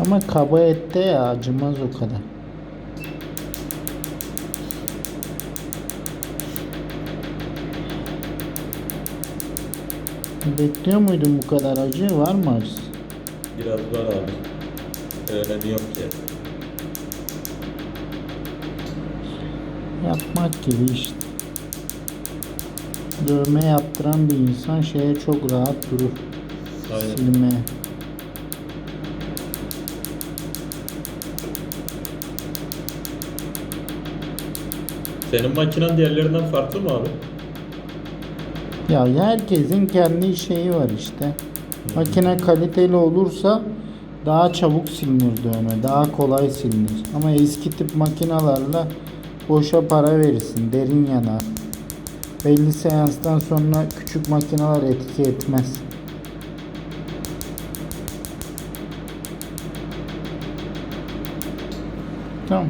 Ama kaba ette ya acımaz o kadar. Bekliyor muydun bu kadar acı? Var mı acısı? Biraz var abi. Önemi yok ya. Yapmak gibi işte. Dövme yaptıran bir insan şeye çok rahat durur. Aynen. Silmeye. Senin makinen diğerlerinden farklı mı abi? Ya herkesin kendi şeyi var işte. Makine kaliteli olursa daha çabuk silinir dövme, daha kolay silinir. Ama eski tip makinalarla boşa para verirsin, derin yanar. Belli seanstan sonra küçük makineler etki etmez. Tamam.